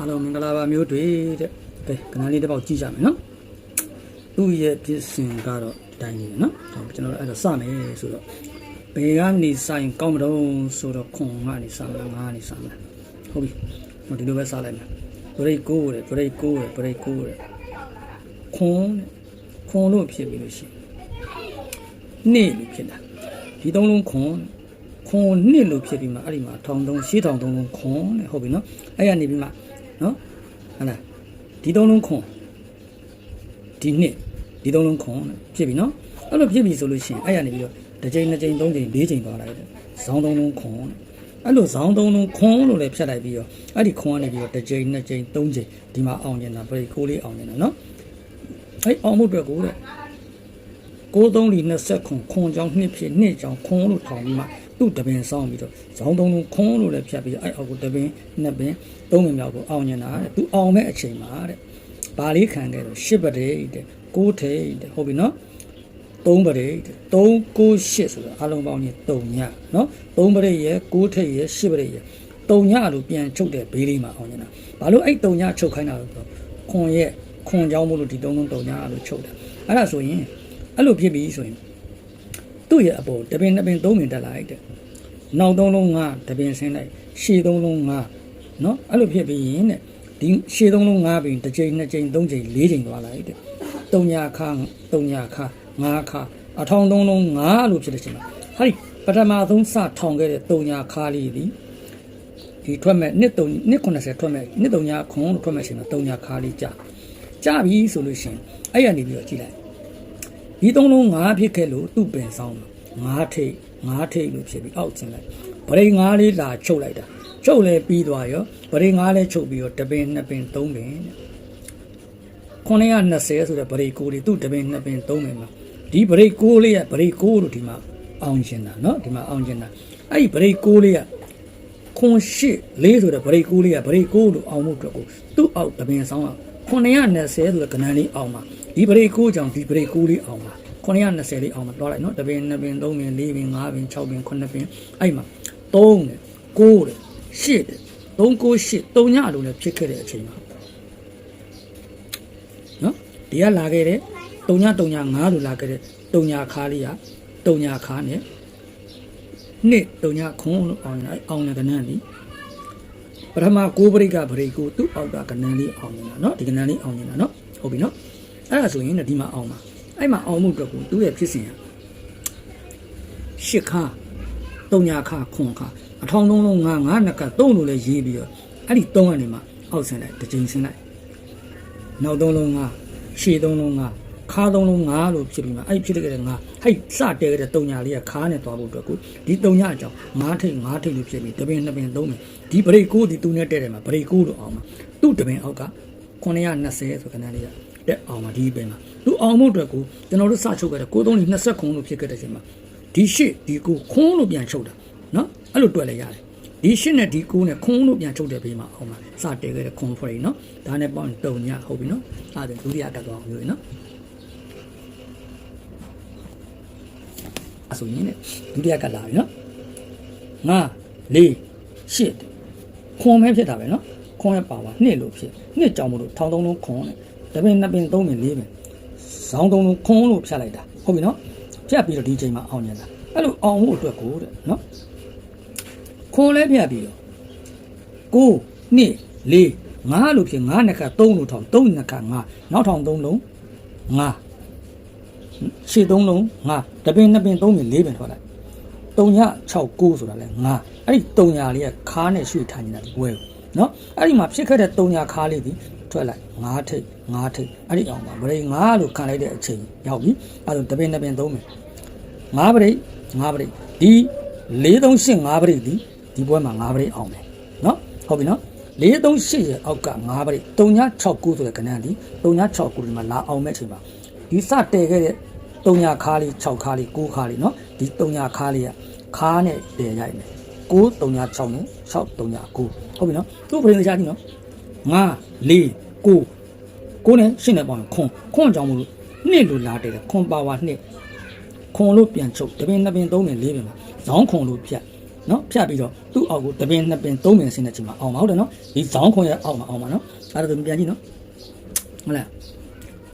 အားလုံးမင်္ဂလာပါမျိုးတွေတဲ့ကဲကနန်းလေးတစ်ပေါက်ကြည့်ကြမယ်နော်သူ့ရဲ့ဖြစ်စဉ်ကတော့ဒီတိုင်းလေးနော်ကျွန်တော်တို့အဲ့ဒါစမယ်ဆိုတော့ဘယ်ကနေဆိုင်ကောင်းမတော့ဆိုတော့ခွန်ကနေစမလားငါကနေစမလားဟုတ်ပြီဟိုဒီလိုပဲစလိုက်မယ်ဘရိတ်ကိုတဲ့ဘရိတ်ကိုတဲ့ဘရိတ်ကိုတဲ့ခွန်တဲ့ခွန်လို့ဖြစ်ပြီးလို့ရှိရင်နေ့လို့ဖြစ်တာဒီသုံးလုံးခွန်ခွန်နှစ်လို့ဖြစ်ပြီးမှအဲ့ဒီမှာထောင်သုံးရှေးထောင်သုံးလုံးခွန်တဲ့ဟုတ်ပြီနော်အဲ့ရနေပြီးမှ နော်ဟုတ်လားဒီသုံးလုံးခွန်ဒီနှစ်ဒီသုံးလုံးခွန်တဲ့ဖြစ်ပြီနော်အဲ့လိုဖြစ်ပြီဆိုလို့ရှိရင်အဲ့ရနေပြီးတော့တစ်ချိန်နှစ်ချိန်သုံးချိန်လေးချိန်သွားလိုက်တယ်ဇောင်းသုံးလုံးခွန်တဲ့အဲ့လိုဇောင်းသုံးလုံးခွန်လို့လည်းဖြတ်လိုက်ပြီးတော့အဲ့ဒီခွန်ကနေပြီးတော့တစ်ချိန်နှစ်ချိန်သုံးချိန်ဒီမှာအောင်နေတာပြိကိုလေးအောင်နေတာနော်အဲ့အောင်မှုအတွက်ကိုတဲ့ကိုသုံးလီ20ခွန်ခွန်ကြောင်းနှစ်ဖြစ်နှစ်ကြောင်းခွန်လို့ထောင်ပြီးမှ သူ့တပင်ဆောင်ပြီးတော့ဇောင်းသုံးလုံးခွန်လို့လည်းဖြတ်ပြီးအဲ့အောက်ကိုတပင်နှစ်ပင်သုံးပင်မြောက်ကိုအောင်ညင်တာတဲ့သူအောင်မဲ့အချိန်မှာတဲ့ဘာလေးခံခဲ့တော့ရှစ်ပဒေတဲ့ကိုးထေတဲ့ဟုတ်ပြီနော်သုံးပဒေတဲ့သုံးကိုရှစ်ဆိုတော့အလုံးပေါင်းကြီးတုံညနော်သုံးပဒေရဲ့ကိုးထေရဲ့ရှစ်ပဒေရဲ့တုံညလို့ပြန်ချုပ်တဲ့ဘေးလေးမှာအောင်ညင်တာဘာလို့အဲ့တုံညချုပ်ခိုင်းတာလဲဆိုတော့ခွန်ရဲ့ခွန်ကြောင်းမို့လို့ဒီသုံးလုံးတုံညလို့ချုပ်တာအဲ့ဒါဆိုရင်အဲ့လိုဖြစ်ပြီဆိုရင် သူ့ရဲ့အပေါ်တပင်နှစ်ပင်သုံးပင်တက်လာလိုက်တဲ့နောက်သုံးလုံးငါတပင်ဆင်းလိုက်ရှေ့သုံးလုံးငါနော်အဲ့လိုဖြစ်ပြီးရင်တဲ့ဒီရှေ့သုံးလုံးငါပင်တစ်ချိန်နှစ်ချိန်သုံးချိန်လေးချိန်သွားလိုက်တဲ့တုံညာခါတုံညာခါငါခါအထောင်သုံးလုံးငါလို့ဖြစ်တဲ့ချိန်မှာဟာဒီပထမဆုံးစထောင်ခဲ့တဲ့တုံညာခါလေးဒီဒီထွက်မဲ့နှစ်တုံနှစ်90ထွက်မဲ့နှစ်တုံညာခွန်လို့ထွက်မဲ့ချိန်မှာတုံညာခါလေးကြာကြာပြီဆိုလို့ရှိရင်အဲ့ရနေပြီးတော့ကြည့်လိုက် ဒီသုံးလုံးငါးဖြစ်ခဲ့လို့သူ့ပင်ဆောင်ငါးထိတ်ငါးထိတ်လို့ဖြစ်ပြီးအောက်ကျင်လိုက်ဗရိတ်ငါးလေးလာချုပ်လိုက်တာချုပ်လဲပြီးသွားရောဗရိတ်ငါးလေးချုပ်ပြီးတော့တပင်နှစ်ပင်သုံးပင်တဲ့920ဆိုတဲ့ဗရိတ်ကိုလေးသူ့တပင်နှစ်ပင်သုံးပင်မှာဒီဗရိတ်ကိုလေးကဗရိတ်ကိုလို့ဒီမှာအောင်ကျင်တာเนาะဒီမှာအောင်ကျင်တာအဲ့ဒီဗရိတ်ကိုလေးကခွန်ရှိလေးဆိုတဲ့ဗရိတ်ကိုလေးကဗရိတ်ကိုလို့အောင်မှုအတွက်ကိုသူ့အောက်တပင်ဆောင်က920ဆိုတဲ့ကဏ္ဍလေးအောင်မှာ ဒီဘရိတ်ကိုကြောင့်ဒီဘရိတ်ကိုလေးအောင်ပါ920လေးအောင်ပါတော့လိုက်နော်တပင်2ပင်3ပင်4ပင်5ပင်6ပင်9ပင်အဲ့မှာ3တယ်9တယ်8တယ်398 3ညလို့လည်းဖြစ်ခဲ့တဲ့အချိန်မှာနော်ဒီကလာခဲ့တဲ့3ည3ည5လို့လာခဲ့တဲ့3ညခါလေးက3ညခါနဲ့နှစ်3ညခွန်းလို့အောင်နေအောင်နေကဏ္ဍနေပထမကိုးပရိကပရိကိုသူ့အောက်ကကဏ္ဍလေးအောင်နေတာနော်ဒီကဏ္ဍလေးအောင်နေတာနော်ဟုတ်ပြီနော် အဲ့ဒါဆိုရင်လည်းဒီမှာအောင်ပါအဲ့မှာအောင်မှုအတွက်ကိုသူ့ရဲ့ဖြစ်စဉ်ကရှစ်ခါတုံညာခါခွန်ခါအထောင်လုံးလုံးငါငါနှစ်ကသုံးလို့လည်းရေးပြီးတော့အဲ့ဒီသုံးကနေမှအောက်ဆင်းလိုက်တစ်ချိန်ဆင်းလိုက်နောက်သုံးလုံးငါရှေ့သုံးလုံးငါခါသုံးလုံးငါလို့ဖြစ်ပြီးမှအဲ့ဖြစ်တဲ့ငါဟိုက်စတဲခဲ့တဲ့တုံညာလေးကခါနဲ့သွားဖို့အတွက်ကိုဒီတုံညာအကြောင်းငါထိတ်ငါထိတ်လို့ဖြစ်ပြီးတပင်နှစ်ပင်သုံးပင်ဒီဗရိတ်ကိုဒီသူနဲ့တဲ့တယ်မှာဗရိတ်ကိုလို့အောင်မှာသူ့တပင်အောက်က 920ဆိုခဏလေးကတက်အောင်မှာဒီပင်မှာသူအောင်မှုအတွက်ကိုကျွန်တော်တို့စချုပ်ခဲ့တဲ့ကိုသုံးလေး20ခုလို့ဖြစ်ခဲ့တဲ့ချိန်မှာဒီရှစ်ဒီကိုခွန်းလို့ပြန်ချုပ်တာနော်အဲ့လိုတွက်လိုက်ရတယ်ဒီရှစ်နဲ့ဒီကိုနဲ့ခွန်းလို့ပြန်ချုပ်တဲ့ဘေးမှာအောင်မှာစတဲခဲ့တဲ့ခွန်ဖွယ်နော်ဒါနဲ့ပေါင်းတုံညဟုတ်ပြီနော်အဲ့ဒါဒုတိယတက်သွားအောင်လို့နော်အဆိုရင်ねဒုတိယကလာပြီနော်ငါလေးရှစ်ခွန်မဲဖြစ်တာပဲနော် ခွန်ရပါပါနှစ်လို့ဖြစ်နှစ်ကြောင်မလို့ထောင်သုံးလုံးခွန်နဲ့တပင်နှစ်ပင်သုံးပင်လေးပင်ဇောင်းသုံးလုံးခွန်လို့ဖြတ်လိုက်တာဟုတ်ပြီနော်ဖြတ်ပြီးတော့ဒီချိန်မှာအောင်နေတာအဲ့လိုအောင်ဖို့အတွက်ကိုတဲ့နော်ခွန်လဲဖြတ်ပြီးတော့ကိုနှစ်လေးငါလို့ဖြစ်ငါနှစ်ခါသုံးလို့ထောင်သုံးနှစ်ခါငါနောက်ထောင်သုံးလုံးငါရှေ့သုံးလုံးငါတပင်နှစ်ပင်သုံးပင်လေးပင်ထွက်လိုက်3ည6 9ဆိုတာလဲငါအဲ့ဒီ3ညလေးကခါနဲ့ရွှေ့ထိုင်နေတာဒီဘွဲကို နော်အဲ့ဒီမှာဖြစ်ခဲ့တဲ့၃ညခါလေးဒီထွက်လိုက်၅ထိပ်၅ထိပ်အဲ့ဒီအောင်ပါဗရိတ်၅လို့ခံလိုက်တဲ့အချိန်ရောက်ပြီအဲ့ဒါတပင်တပင်သုံးမယ်၅ဗရိတ်၅ဗရိတ်ဒီ၄၃၈၅ဗရိတ်ဒီဒီပွဲမှာ၅ဗရိတ်အောင်မယ်နော်ဟုတ်ပြီနော်၄၃၈ရဲ့အောက်က၅ဗရိတ်၃ည6 9ဆိုတဲ့ကဏ္ဍဒီ၃ည6 9ဒီမှာလာအောင်မဲ့အချိန်ပါဒီစတဲခဲ့တဲ့၃ညခါလေး6ခါလေး9ခါလေးနော်ဒီ၃ညခါလေးကခါနဲ့တဲရိုက်မယ် 6396နဲ့6396ဟုတ်ပြီနော်သူ့ပရိသေချာကြည့်နော်9 4 9 9နဲ့8နဲ့ပေါင်းခွန်ခွန်ကြောင့်မလို့နှစ်လို့လာတယ်ခွန်ပါဝါနှစ်ခွန်လို့ပြန်ချုပ်တပင်နှစ်ပင်သုံးပင်လေးပင်မှာဇောင်းခွန်လို့ဖြတ်နော်ဖြတ်ပြီးတော့သူ့အောက်ကိုတပင်နှစ်ပင်သုံးပင်ဆင်းတဲ့ချိန်မှာအောင်ပါဟုတ်တယ်နော်ဒီဇောင်းခွန်ရဲ့အောက်မှာအောင်ပါနော်အဲ့ဒါသူပြန်ကြည့်နော်ဟုတ်လား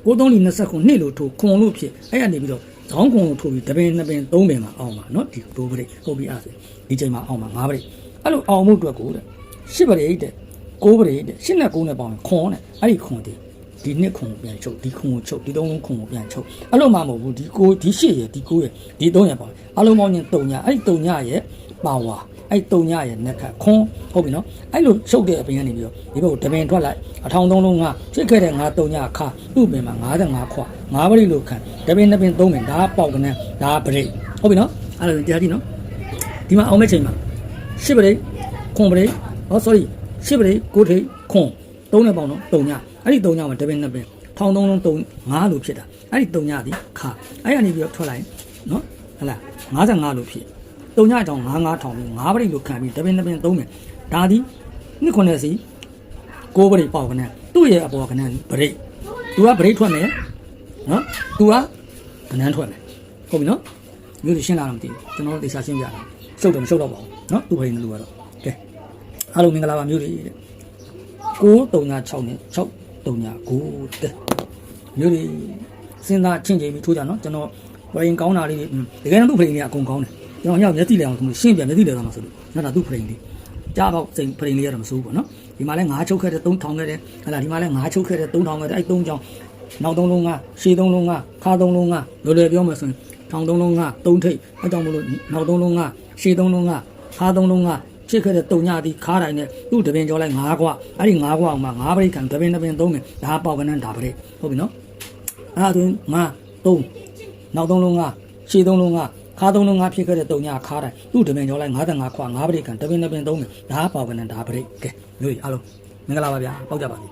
ကိုသုံးလီ20ခုနှစ်လို့ထိုးခွန်လို့ဖြစ်အဲ့ရနေပြီးတော့ ဇောင်းခွန်ကိုထိုးပြီးတပင်နှစ်ပင်သုံးပင်မှာအောင်ပါနော်ဒီဒိုးပရိဟုတ်ပြီအဲ့ဒါဒီချိန်မှာအောင်ပါ၅ပရိအဲ့လိုအောင်မှုအတွက်ကိုတဲ့ရှစ်ပရိတဲ့ကိုးပရိတဲ့ရှစ်နဲ့ကိုးနဲ့ပေါင်းရင်ခွန်တဲ့အဲ့ဒီခွန်ဒီဒီနှစ်ခွန်ကိုပြန်ချုပ်ဒီခွန်ကိုချုပ်ဒီသုံးလုံးခွန်ကိုပြန်ချုပ်အဲ့လိုမှမဟုတ်ဘူးဒီကိုဒီရှစ်ရယ်ဒီကိုးရယ်ဒီသုံးရယ်ပေါင်းအလုံးပေါင်းရင်3ညအဲ့ဒီ3ညရဲ့ပါဝါ အဲ့3ညရဲ့နက်ခတ်ခွန်ဟုတ်ပြီနော်အဲ့လိုချုပ်တဲ့အပြင်ကနေပြီးတော့ဒီဘက်ကိုတပင်ထွက်လိုက်အထောင်သုံးလုံးကဖြစ်ခဲ့တဲ့ငါ3ညခါသူ့ပင်မှာ55ခွ5ပရိလို့ခံတပင်နှစ်ပင်3ပင်ဒါကပေါက်ကနန်းဒါကပရိဟုတ်ပြီနော်အဲ့လိုကြားကြည့်နော်ဒီမှာအောင်မဲ့ချိန်မှာရှစ်ပရိခွန်ပရိဟော sorry ရှစ်ပရိကိုထိခွန်သုံးနဲ့ပေါင်းတော့3ညအဲ့ဒီ3ညမှာတပင်နှစ်ပင်ထောင်သုံးလုံး3 5လို့ဖြစ်တာအဲ့ဒီ3ညဒီခါအဲ့ရနေပြီးတော့ထွက်လိုက်နော်ဟလာ55လို့ဖြစ် 3ညတောင်55ထောင်ပြီး5ပရိလို့ခံပြီးတပင်နှစ်ပင်3ပင်ဒါဒီနှစ်ခွန်နဲ့စီကိုပရိပေါက်ကနန်းသူ့ရဲ့အပေါ်ကနန်းပရိသူကပရိထွက်မယ်နော်သူကကနန်းထွက်မယ်ဟုတ်ပြီနော်မျိုးရှင်းလာတော့မသိဘူးကျွန်တော်တို့တေချာရှင်းပြတာရှုပ်တယ်မရှုပ်တော့ပါဘူးနော်သူ့ပရိနဲ့လူကတော့ကဲအားလုံးမင်္ဂလာပါမျိုးတွေတဲ့936နဲ့639တဲ့မျိုးတွေစဉ်းစားချင်းချင်းပြီးထိုးကြနော်ကျွန်တော်ဝရင်ကောင်းတာလေးတွေတကယ်တော့သူ့ပရိနေအကုန်ကောင်းတယ် ကျွန်တော်ညောက်မျက်စိလဲအောင်ရှင်းပြမျက်စိလဲတော့မှဆိုလို့နော်ဒါသူ့ပရိလေးကြားပေါက်စိန်ပရိလေးရတော့မစိုးဘူးပေါ့နော်ဒီမှာလဲငါးချုပ်ခဲ့တဲ့3000ခဲ့တဲ့ဟလာဒီမှာလဲငါးချုပ်ခဲ့တဲ့3000ခဲ့တဲ့အဲ့3ချောင်းနောက်3လုံးကရှေး3လုံးကခါ3လုံးကလွယ်လွယ်ပြောမယ်ဆိုရင်ထောင်3လုံးက3ထိပ်အဲ့ကြောင့်မလို့နောက်3လုံးကရှေး3လုံးကခါ3လုံးကဖြစ်ခဲ့တဲ့တုံညသည်ခါတိုင်းနဲ့သူ့တပင်ကြောလိုက်၅ခွအဲ့ဒီ၅ခွအောင်မှာ၅ပရိခံတပင်တပင်သုံးပင်ဒါပေါက်ကနန်းဒါပရိဟုတ်ပြီနော်အဲ့ဒါဆိုရင်ငါ၃နောက်၃လုံးကရှေ့၃လုံးက ခါ၃လုံးကဖြစ်ခဲ့တဲ့တုံညခါတိုင်းသူ့တပင်ကြောလိုက်55ခွ၅ပရိခံတပင်တပင်သုံးပင်ဒါပေါက်ကနန်းဒါပရိကဲမျိုးကြီးအားလုံးမင်္ဂလာပါဗျာပေါက်ကြပါစေ